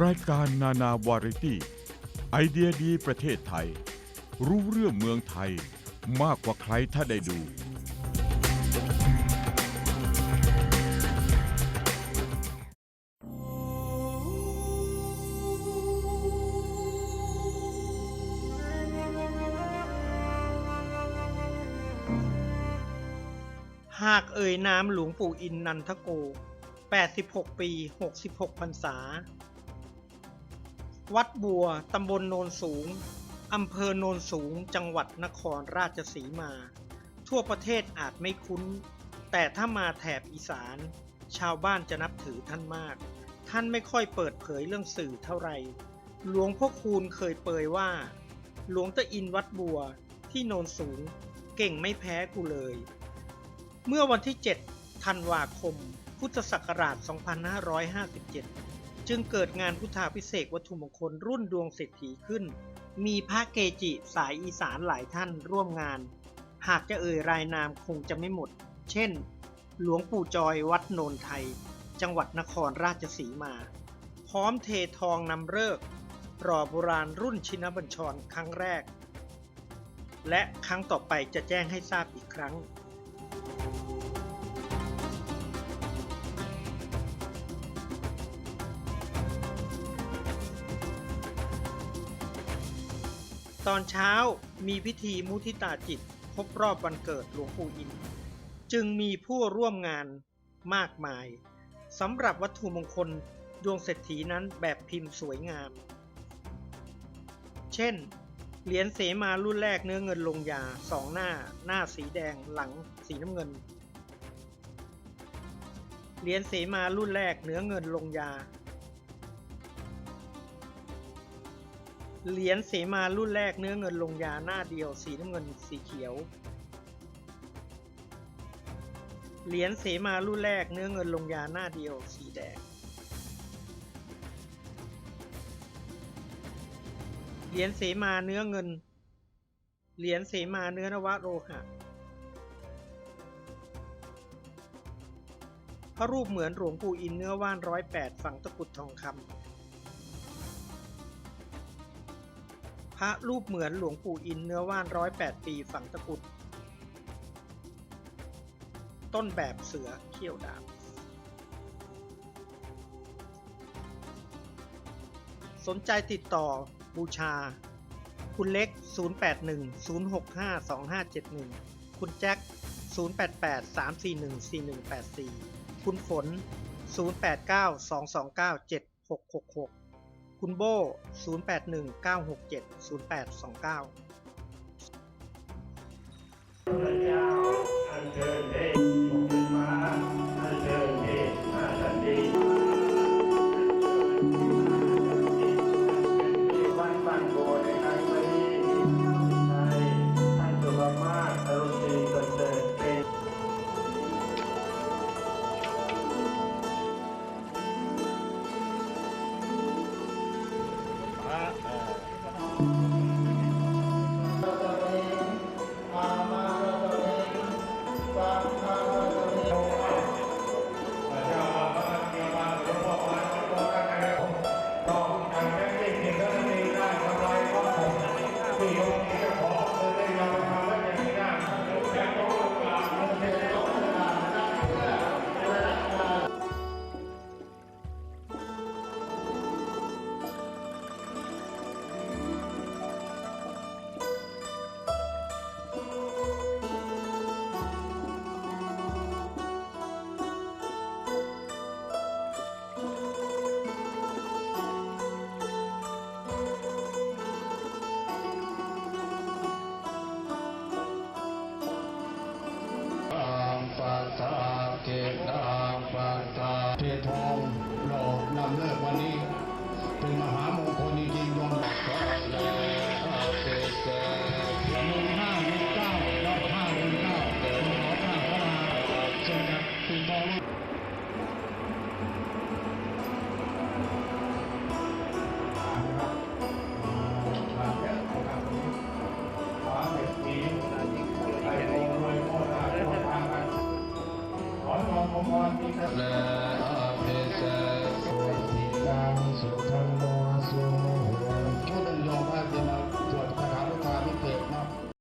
รายการนานาวาไรตี้ ไอเดียดีประเทศไทย รู้เรื่องเมืองไทยมากกว่าใครถ้าได้ดู หากเอ่ยนามหลวงปู่อินนันทโก 86 ปี 66พรรษา วัดบัว ตำบลโนนสูง อำเภอโนนสูง จังหวัดนครราชสีมา ทั่วประเทศอาจไม่คุ้น แต่ถ้ามาแถบอีสาน ชาวบ้านจะนับถือท่านมาก ท่านไม่ค่อยเปิดเผยเรื่องสื่อเท่าไหร่ หลวงพ่อคูณเคยเปยว่า หลวงตาอินวัดบัวที่โนนสูง เก่งไม่แพ้กูเลย เมื่อวันที่ 7 ธันวาคม พุทธศักราช 2557 จึงเกิดงานพุทธาพิเศษวัตถุมงคลรุ่นดวงเศรษฐีขึ้น มีพระเกจิสายอีสานหลายท่านร่วมงาน หากจะเอ่ยรายนามคงจะไม่หมด เช่น หลวงปู่จอยวัดโนนไทย จังหวัดนครราชสีมา พร้อมเททองนำเลิกรอโบราณรุ่นชินบัญชรครั้งแรก และครั้งต่อไปจะแจ้งให้ทราบอีกครั้ง ตอนเช้ามีพิธีมุทิตาจิตครบรอบวันเกิดหลวงปู่อิน จึงมีผู้ร่วมงานมากมายสำหรับวัตถุมงคลดวงเศรษฐีนั้นแบบพิมพ์สวยงาม เช่น เหรียญเสมารุ่นแรกเนื้อเงินลงยาสองหน้า หน้าสีแดงหลังสีน้ำเงิน เหรียญเสมารุ่นแรกเนื้อเงินลงยา เหรียญเสมารุ่นแรกเนื้อเงินลงยาหน้าเดียว สีน้ำเงินสีเขียว เหรียญเสมารุ่นแรกเนื้อเงินลงยาหน้าเดียว สีแดง เหรียญเสมาเนื้อเงิน เหรียญเสมาเนื้อนวะโรหะพระรูปเหมือนหลวงปู่อินเนื้อว่านร้อยแปดฝังตะกุดทองคำ ระรูปเหมือนหลวงปู่อินเนื้อว่านร้อยแปดปีฝังตะกุด ต้นแบบเสือเขี้ยวดาบ สนใจติดต่อบูชา คุณเล็ก 0810652571 คุณแจ็ค 0883414184 คุณฝน 0892297666 คุณโบ้0819670829 อั เททองหล่อนำเลิกวันนี้ เป็นมหามงคลจริงๆดวงพระเลยอาเกเกหนึ่งห้าหนึ่งเก้าแล้วห้าหนึ่งเก้าขอพระพระมาเชิญครับปิดทองเลยอา